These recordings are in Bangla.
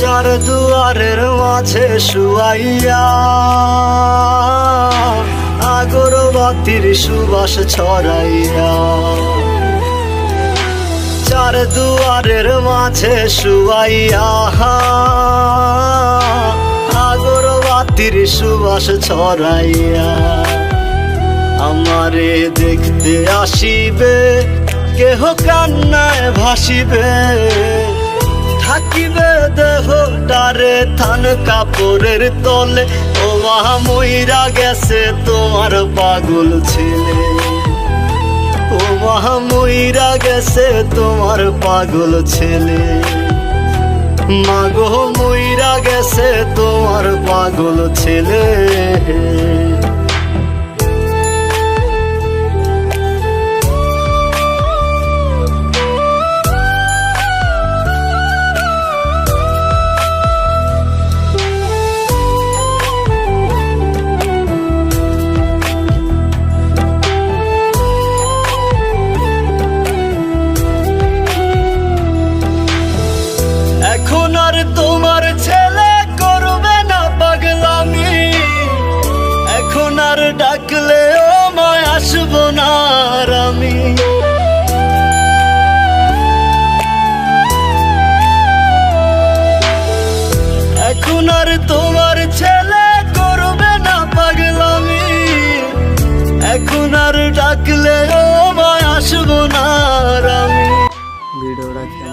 চার দুয়ারের মাঝে শুয়াইয়া আগরবাতির সুবাস ছড়াইয়া। চার দুয়ারের মাঝে শুয়াইয়া আগরবাতির সুবাস ছড়াইয়া। আমারে দেখতে আসিবে, কেহ কান্নায় ভাসিবে। থাকিবে দেহ ডারে থান কাপড়ের তলে ও মহা গেছে তোমার পাগল ছেলে। ও মহা গেছে তোমার পাগল ছেলে। মাগো মইরা গেছে তোমার পাগল ছেলে।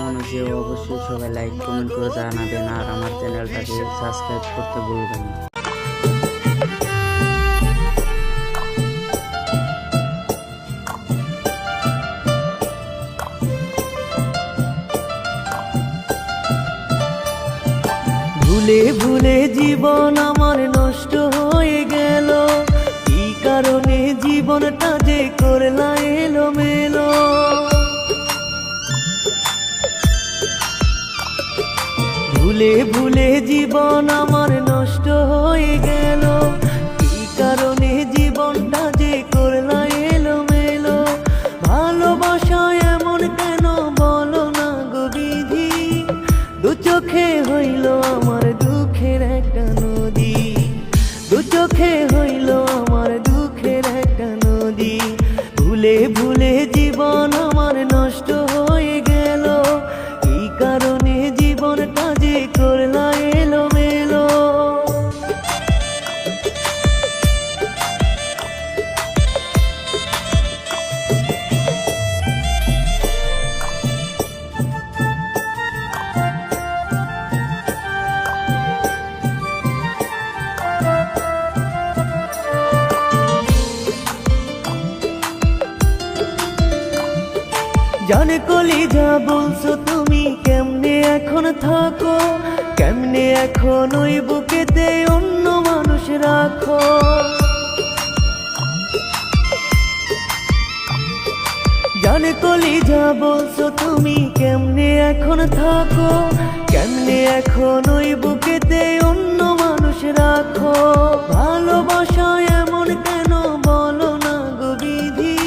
কেমন অবশ্যই সবাই লাইক কমেন্ট করে জানাবেন আর আমার চ্যানেলটাকে সাবস্ক্রাইব করতে ভুলবেন না। ভুলে ভুলে জীবন আমার নষ্ট হয়ে গেল। কি কারণে জীবনটা যে করলা এলো মেলো ভুলে ভুলে জীবন আমার নষ্ট হয়ে গেল। জানে কলি যা বলছো তুমি, কেমনে এখন থাকো? কেমনে এখন ওই বুকেতে অন্য মানুষ রাখো? জানে কলি যা বলছো তুমি, কেমনে এখন থাকো? কেমনে এখন ওই বুকেতে অন্য মানুষ রাখো? ভালোবাসা এমন কেন বলো না গো বিধি?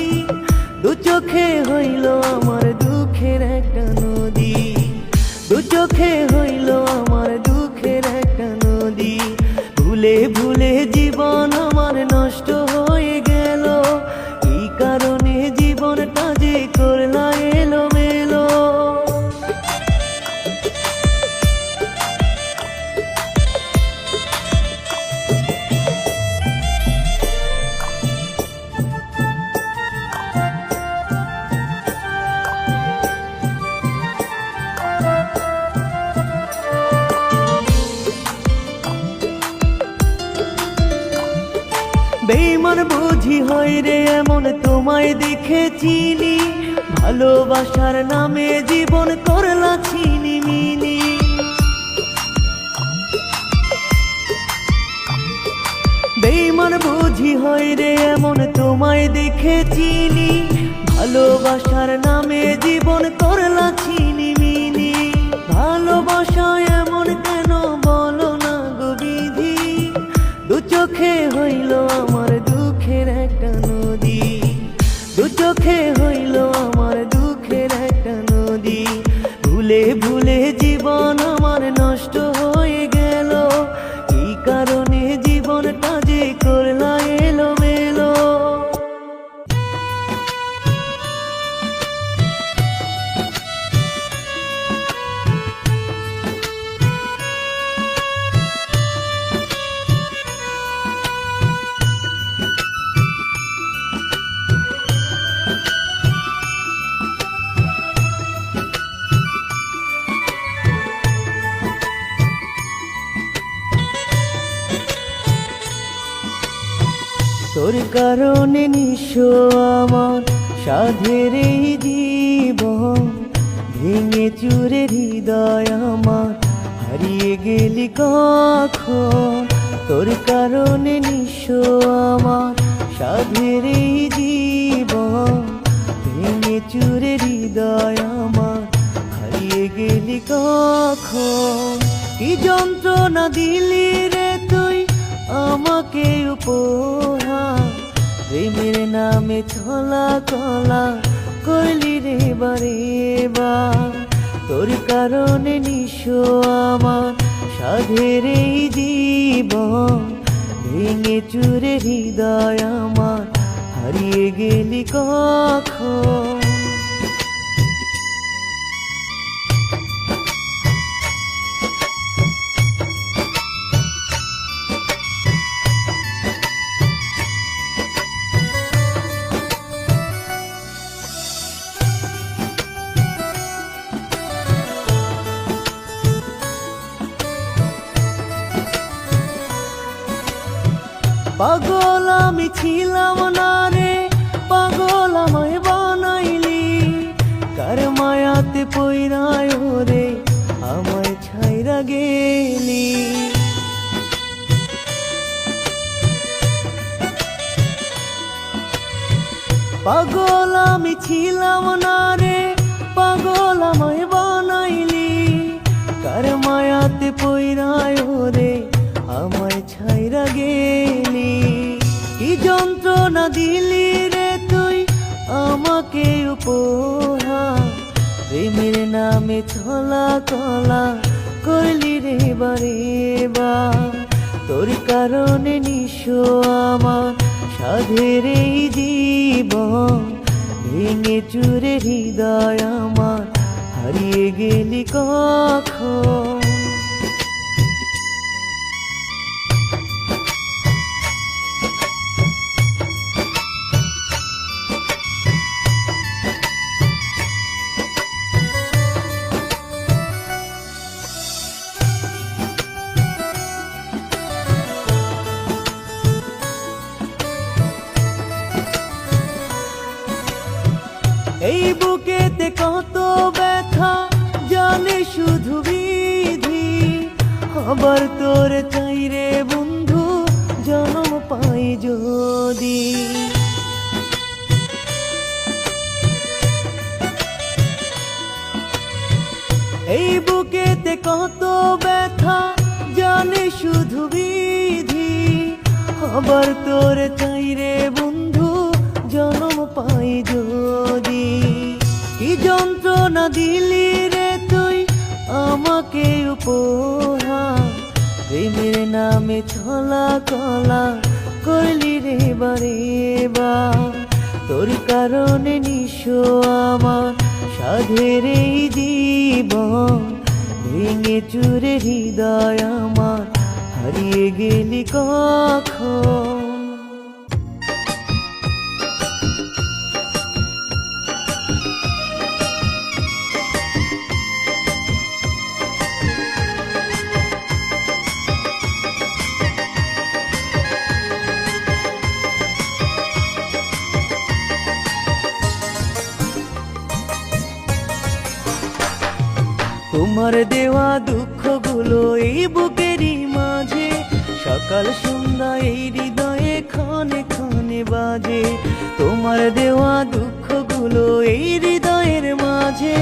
দু চোখে হইল আমার চোখে বেইমান বুঝি হয় রে, এমন তোমায় দেখে চিনি ভালোবাসার নামে জীবন করলা চিনি মিনি। বেইমান বুঝি হয় রে, এমন তোমায় দেখে চিনি ভালোবাসার নামে জীবন করলা চিনি মিনি। ভালোবাসা চোখে হইল আমার দুঃখের একটা নদী। দু চোখে হইল আমার দুঃখের একটা নদী। ভুলে ভুলে জীবন নিঃস্ব আমার সাধের এই জীবন, ভেঙে চুরে হৃদয় আমার। হারিয়ে গেলি কখন? তোর কারণে নিঃস্ব আমার সাধের এই জীবন, ভেঙে চুরে হৃদয় আমার। হারিয়ে গেলি কখন? কি যন্ত্রণা দিলি রে তুই আমাকে উপহার? প্রেমের নামে ছলা কলা কইলি রে বারে বা তোর কারণে নিশো আমার সাধের এই জীবন। ভেঙে চুরে হৃদয় আমার, হারিয়ে গেলি কখন? ছিলাম না রে, পাগল আমায় বানাইলি। কার মায়াতে পইরায় রে, আমায় ছাইরা গেলি। কি যন্ত্রণা দিলি রে তুই, আমাকে উপহার। প্রেমের নামে ছলা কলা করলি রে বারে বার। তোর কারণে নিঃস্ব আমার সাধের এই জীবন। ভেঙে চুরে হৃদয় আমার হারিয়ে গেলি কখন? আবার তোর চাই রে বন্ধু, জন্ম পাই যদি। এই বুকেতে কত ব্যথা, জানে শুধু বিধি। আবার তোর চাই রে বন্ধু, জন্ম পাই যদি। কি যন্ত্রণা দিলি রে তুই আমাকে উপহার প্রেমের নামে ছলা কলা করলি রে বারে বা তোর কারণে নিশো আমার সাধের এই জীবন। ভেঙে চুরে হৃদয় আমার হারিয়ে গেলি কখন? সকাল সন্ধ্যা, এই হৃদয়ে ক্ষণে ক্ষণে বাজে। তোমার দেওয়া দুঃখ দুঃখগুলো এই হৃদয়ের মাঝে।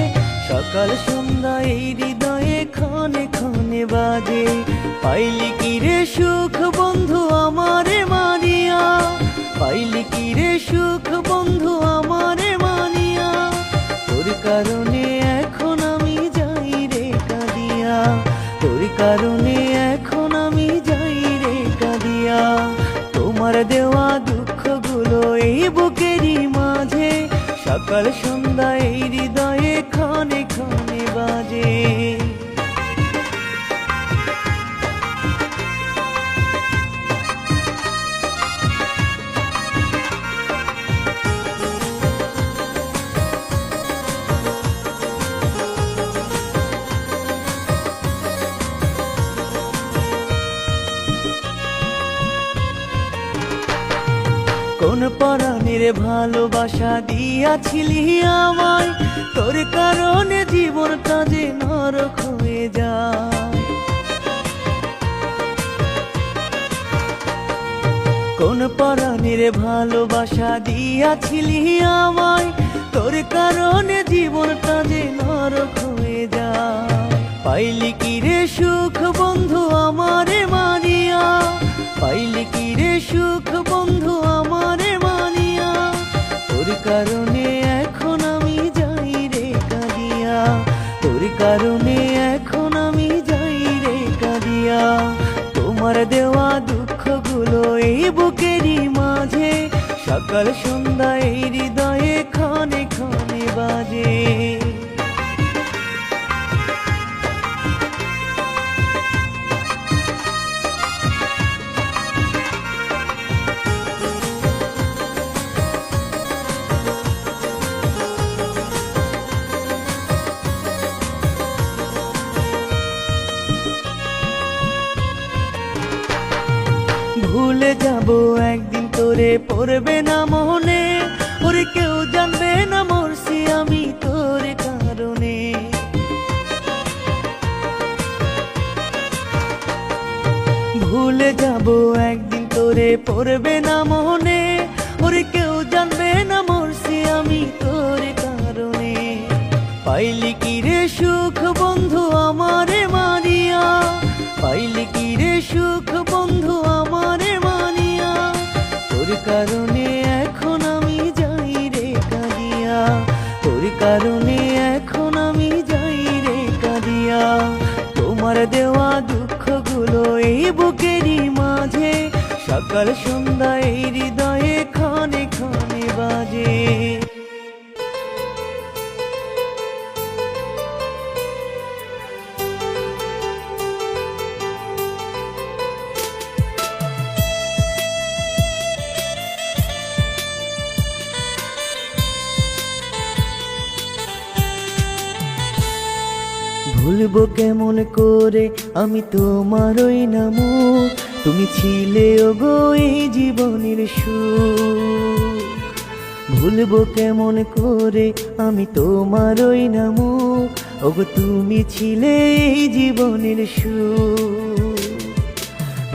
সকাল সন্ধ্যা, এই হৃদয়ে ক্ষণে ক্ষণে বাজে। পাইলি কি রে সুখ বন্ধু আমারে মানিয়া? পাইলি কি রে সুখ বন্ধু আমারে কারণে এখন আমি যাই রে কাঁদিয়া। তোর কারণে এখন কাঁদিয়া তোমার দেওয়া দুঃখগুলো এই বুকেরই মাঝে। সকাল সন্ধ্যা এই হৃদয়ে দিয়াছিলি আমায়, তোর কারণে জীবনটা যে নরক হয়ে যায়। কোন পরাণের ভালোবাসা দিয়াছিলি আমায়, তোর কারণে জীবনটা যে নরক হয়ে যায়। পাইলি কি রে সুখ বন্ধু আমারে মানিয়া, পাইলি কি রে সুখ বন্ধু আমারে কারণে এখন আমি যাই রে কাঁদিয়া। তোর কারণে এখন আমি যাই রে কাঁদিয়া। তোমার দেওয়া দুঃখগুলো এই বুকেরই মাঝে। সকাল সন্ধ্যা এই হৃদয়ে পড়বে না মনে, ওরে কেউ জানবে না মরছি আমি তোর কারণে। ভুলে যাব একদিন তোরে, পড়বে না মনে। ভুলবো কেমন করে? আমি তোমার ওই নাম। তুমি ছিলে ওগো এই জীবনের সুখ। ভুলব কেমন করে? আমি তোমার ওই নাম। ওগো, তুমি ছিলে এই জীবনের সুখ।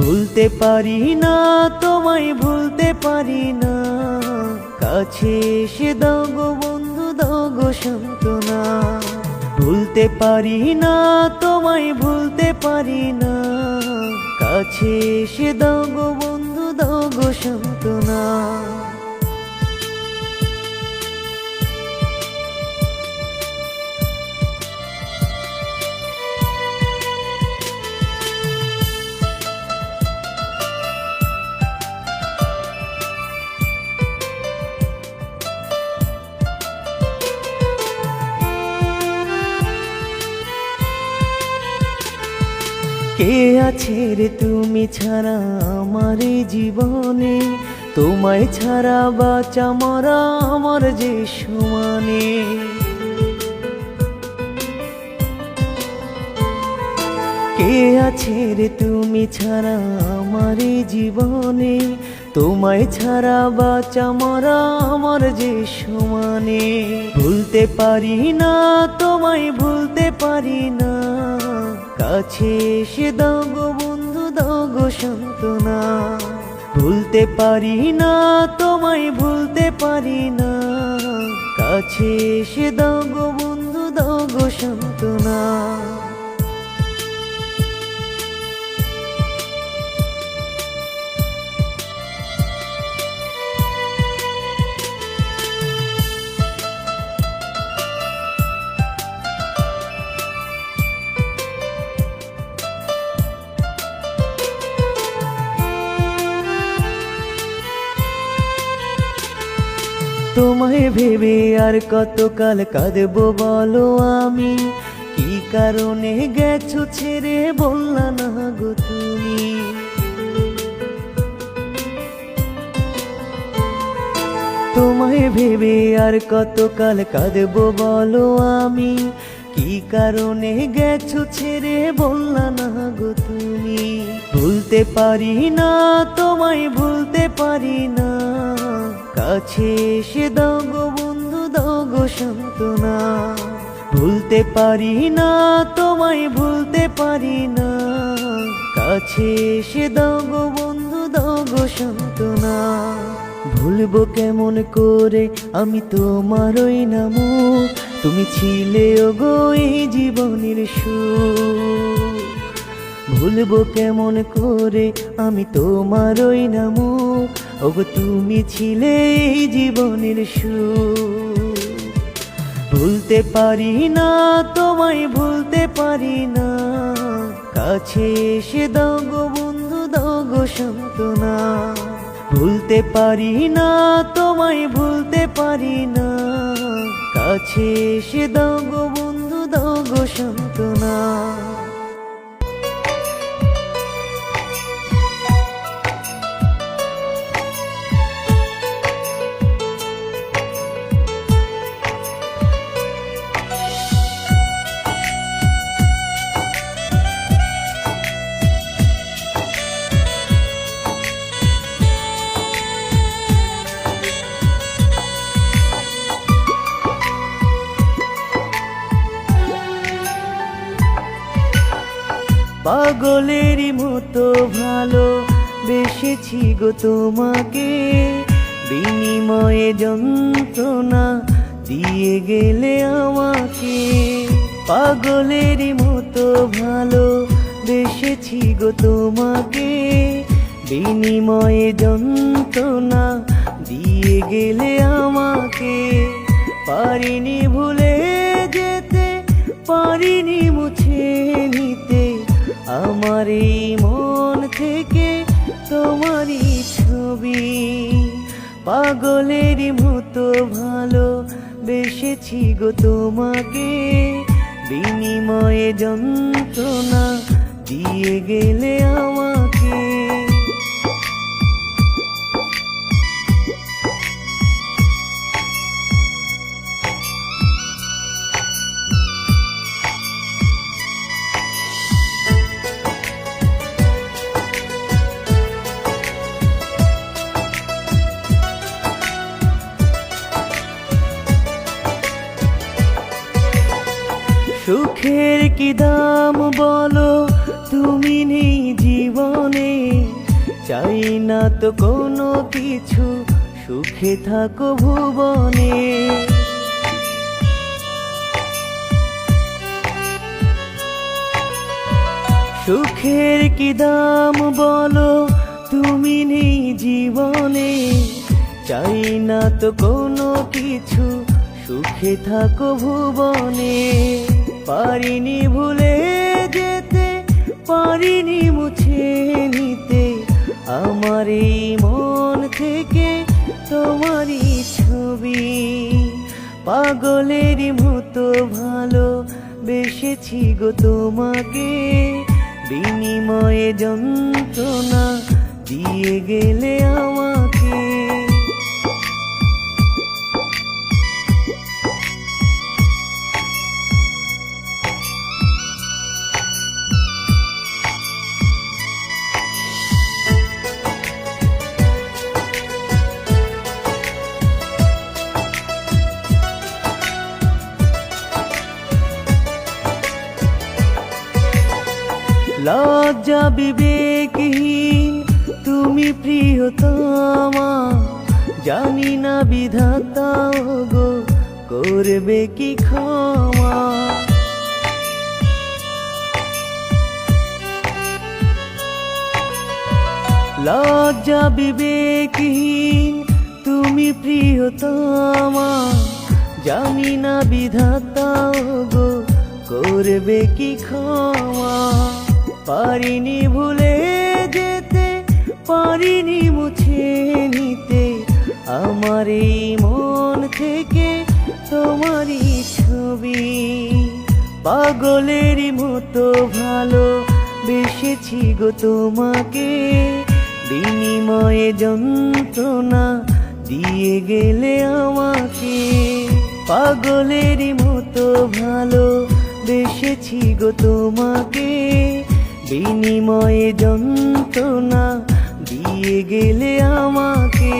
ভুলতে পারি না, তোমায় ভুলতে পারি না। কাছে এসে দাও গো বন্ধু, দাও গো সান্ত্বনা। ভুলতে পারি না, তোমায় ভুলতে পারি না। কাছে এসে দাও গো বন্ধু, দাও গো সান্ত্বনা। কে আছে রে তুমি ছাড়া আমার জীবনে? তোমায় ছাড়া বাঁচা, মরা আমার যে সমানে। কে আছে রে তুমি ছাড়া আমার জীবনে? তোমায় ছাড়া বাঁচা, মরা আমার যে সমানে। ভুলতে পারি না, তোমায় ভুলতে পারি না। কাছে এসে দাও গো বন্ধু দাও গো সান্ত্বনা। ভুলতে পারি না, তোমায় ভুলতে পারি না। কাছে এসে দাও গো বন্ধু দাও গো সান্ত্বনা। তোমায় ভেবে আর কতকাল কাঁদবো বলো আমি? কি কারণে গেছো ছেড়ে বললা না গো তুমি? তোমায় ভেবে আর কতকাল কাঁদবো বলো আমি? কি কারণে গেছো ছেড়ে বললা না গো তুমি? ভুলতে পারি না, তোমায় ভুলতে পারি না। কাছে এসে দাও গো বন্ধু দাও গো সান্ত্বনা। ভুলতে পারি না, তোমায় ভুলতে পারি না। কাছে এসে দাও গো বন্ধু দাও গো সান্ত্বনা। ভুলবো কেমন করে, আমি তোমার ওই নাম। তুমি ছিলে ওগো এই জীবনের সুখ। ভুলবো কেমন করে, আমি তোমার ওই নাম। ওগো, তুমি ছিলে এই জীবনের সুখ ভুলতে পারি না, তোমায় ভুলতে পারি না। কাছে এসে দাও বন্ধু, দাও গো সান্ত্বনা। ভুলতে পারি না, তোমায় ভুলতে পারি না। কাছে এসে দাও বন্ধু, দাও গো সান্ত্বনা। বেসেছি গো তোমাকে? বিনিময়ে যন্ত্রণা দিয়ে গেলে আমাকে। পাগলের মতো ভালো বেসেছি গো তোমাকে। বিনিময়ে যন্ত্রণা দিয়ে গেলে আমাকে। পারিনি ভুলে যেতে, পারিনি মুছে নিতে। আমার এই মন থেকে ছবি পাগলের মতো ভালো বেসেছি গো তোমাকে। বিনিময়ে যন্ত্রণা দিয়ে গেলে আমাকে দাম বলো তুমি নেই জীবনে চাই না তো কোনো কিছু, সুখে থাকো ভুবনে। সুখের কি দাম বলো তুমি নেই জীবনে চাই না তো কোনো কিছু, সুখে থাকো ভুবনে। পারিনি ভুলে যেতে, পারিনি মুছে নিতে। আমার এই মন থেকে তোমারই ছবি। পাগলেরই মতো ভালো বেসেছি গো তোমাকে। বিনিময়ে যন্ত্রণা দিয়ে গেলে আমাকে লজ্জা বিবেকহীন, তুমি প্রিয়তমা। জানি না বিধাতা গো, করবে কি ক্ষমা? লজ্জা বিবেকহীন, তুমি প্রিয়তমা। জানি না বিধাতা গো, করবে কি ক্ষমা? পারিনি ভুলে যেতে, পারিনি মুছে নিতে। আমার এই মন থেকে তোমারই ছবি। পাগলেরই মতো ভালো বেসেছি গো তোমাকে। বিনিময়ে যন্ত্রণা দিয়ে গেলে আমাকে। পাগলেরই মতো ভালো বেসেছি গো তোমাকে। বিনিময়ে যন্ত্রণা দিয়ে গেলে আমাকে